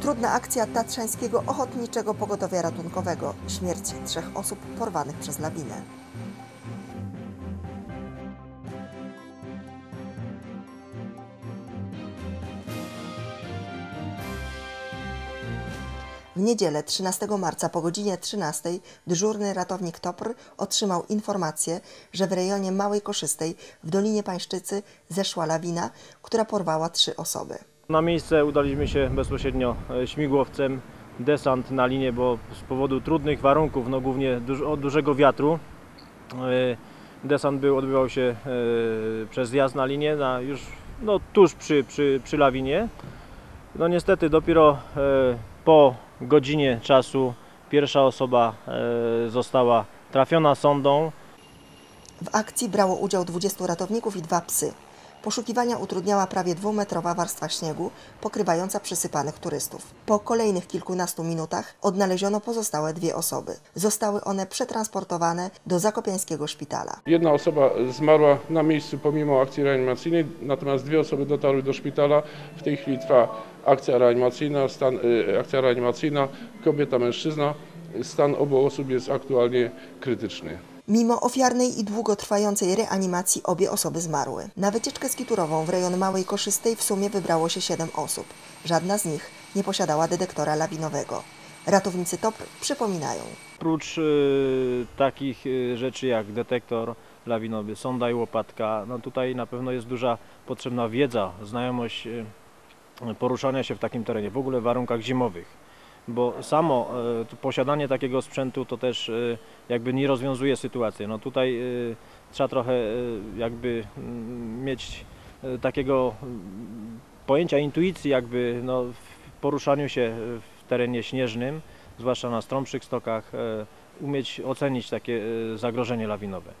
Trudna akcja Tatrzańskiego Ochotniczego Pogotowia Ratunkowego. Śmierć trzech osób porwanych przez lawinę. W niedzielę 13 marca po godzinie 13 dyżurny ratownik TOPR otrzymał informację, że w rejonie Małej Koszystej w Dolinie Pańszczycy zeszła lawina, która porwała trzy osoby. Na miejsce udaliśmy się bezpośrednio e, śmigłowcem, desant na linię, bo z powodu trudnych warunków, no głównie od dużego wiatru, e, desant był, odbywał się e, przez zjazd na linię, na już no, tuż przy, przy, przy lawinie. No niestety dopiero po godzinie czasu pierwsza osoba została trafiona sondą, W akcji brało udział 20 ratowników i dwa psy. Poszukiwania utrudniała prawie dwumetrowa warstwa śniegu pokrywająca przysypanych turystów. Po kolejnych kilkunastu minutach odnaleziono pozostałe dwie osoby. Zostały one przetransportowane do zakopiańskiego szpitala. Jedna osoba zmarła na miejscu pomimo akcji reanimacyjnej, natomiast dwie osoby dotarły do szpitala. W tej chwili trwa akcja reanimacyjna, stan, y, akcja reanimacyjna kobieta, mężczyzna. Stan obu osób jest aktualnie krytyczny. Mimo ofiarnej i długotrwającej reanimacji obie osoby zmarły. Na wycieczkę skiturową w rejon Małej Koszystej w sumie wybrało się 7 osób. Żadna z nich nie posiadała detektora lawinowego. Ratownicy TOPR przypominają. Oprócz y, takich y, rzeczy jak detektor lawinowy, sonda i łopatka, no tutaj na pewno jest duża potrzebna wiedza, znajomość y, poruszania się w takim terenie, w ogóle w warunkach zimowych. Bo samo to posiadanie takiego sprzętu to też y, jakby nie rozwiązuje sytuacji. No tutaj y, trzeba trochę jakby mm, mieć takiego mm, pojęcia intuicji jakby no, w poruszaniu się w terenie śnieżnym, zwłaszcza na strąbszych stokach, e, umieć ocenić takie e, zagrożenie lawinowe.